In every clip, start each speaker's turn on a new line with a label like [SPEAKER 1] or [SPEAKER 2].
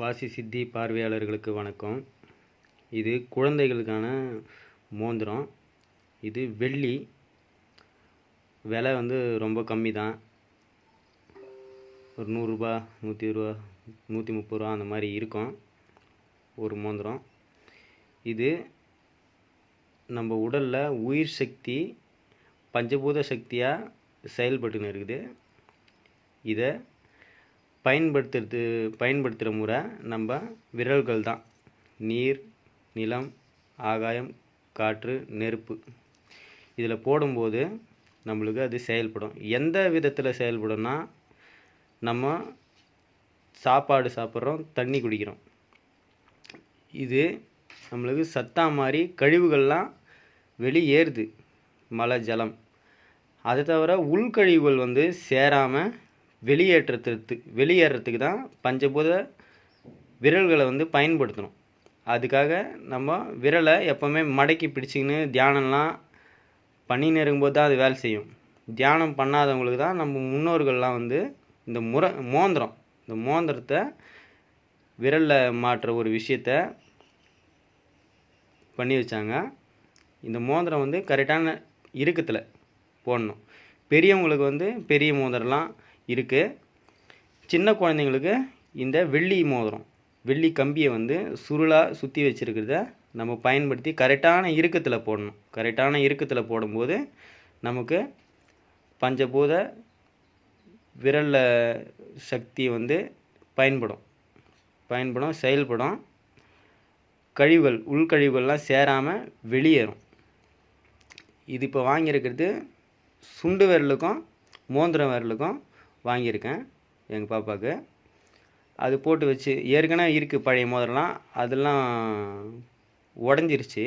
[SPEAKER 1] வாசி சித்தி பார்வையாளர்களுக்கு வணக்கம். இது குழந்தைகளுக்கான மோந்திரம் இது வெள்ளி. விலை வந்து ரொம்ப கம்மி தான் ஒரு நூறுரூபா நூற்றி ரூபா நூற்றி முப்பது ரூபா அந்த மாதிரி இருக்கும் ஒரு மோந்திரம் இது நம்ம உடலில் உயிர் சக்தி பஞ்சபூத சக்தியாக செயல்பட்டுன்னு இருக்குது. இதை பயன்படுத்துறது பயன்படுத்துகிற முறை நம்ம விரல்கள் தான் நீர் நிலம் ஆகாயம் காற்று நெருப்பு. இதில் போடும்போது நம்மளுக்கு அது செயல்படும். எந்த விதத்தில் செயல்படும்னா நம்ம சாப்பாடு சாப்பிட்றோம் தண்ணி குடிக்கிறோம். இது நம்மளுக்கு சத்தா மாதிரி கழிவுகள்லாம் வெளியேறுது மழை ஜலம். அதை தவிர உள்கழிவுகள் வந்து சேராமல் வெளியேற்றத்துக்கு வெளியேறத்துக்கு தான் பஞ்சபூத விரல்களை வந்து பயன்படுத்தணும். அதுக்காக நம்ம விரலை எப்போவுமே மடக்கி பிடிச்சிக்கின்னு தியானம்லாம் பண்ணின்னு இருக்கும்போது தான் அது வேலை செய்யும். தியானம் பண்ணாதவங்களுக்கு தான் நம்ம முன்னோர்கள்லாம் வந்து இந்த முறை மோந்திரம் இந்த மோந்திரத்தை விரலில் மாற்ற ஒரு விஷயத்த பண்ணி வச்சாங்க. இந்த மோந்திரம் வந்து கரெக்டான இறுக்கத்தில் போடணும். பெரியவங்களுக்கு வந்து பெரிய மோதிரம்லாம் இருக்குது சின்ன குழந்தைங்களுக்கு இந்த வெள்ளி மோதிரம் வெள்ளி கம்பியை வந்து சுருளாக சுற்றி வச்சுருக்கிறத நம்ம பயன்படுத்தி கரெக்டான இறுக்கத்தில் போடணும். கரெக்டான இறுக்கத்தில் போடும்போது நமக்கு பஞ்சபூத விரலில் சக்தி வந்து பயன்படும். பயன்படும் செயல்படும். கழிவுகள் உள்கழிவுகள்லாம் சேராமல் வெளியேறும். இது இப்போ வாங்கியிருக்கிறது சுண்டு விரலுக்கும் மோந்திரம் விரலுக்கும் வாங்கியிருக்கேன் எங்கள் பாப்பாவுக்கு. அது போட்டு வச்சு ஏற்கனவே இருக்குது பழைய மோதிரம்லாம். அதெல்லாம் உடஞ்சிருச்சு.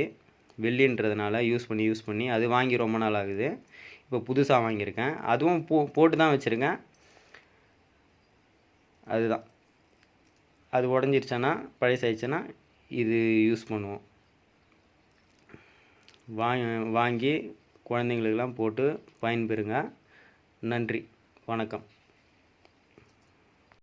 [SPEAKER 1] வெள்ளின்றதுனால யூஸ் பண்ணி யூஸ் பண்ணி அது வாங்கி ரொம்ப நாள் ஆகுது. இப்போ புதுசாக வாங்கியிருக்கேன். அதுவும் போ போட்டு தான் வச்சுருக்கேன். அதுதான். அது உடஞ்சிருச்சேன்னா பழசாயிடுச்சுன்னா இது யூஸ் பண்ணுவோம். வா வாங்கி குழந்தைங்களுக்கெல்லாம் போட்டு பயன்பெறுங்க. நன்றி. வணக்கம்.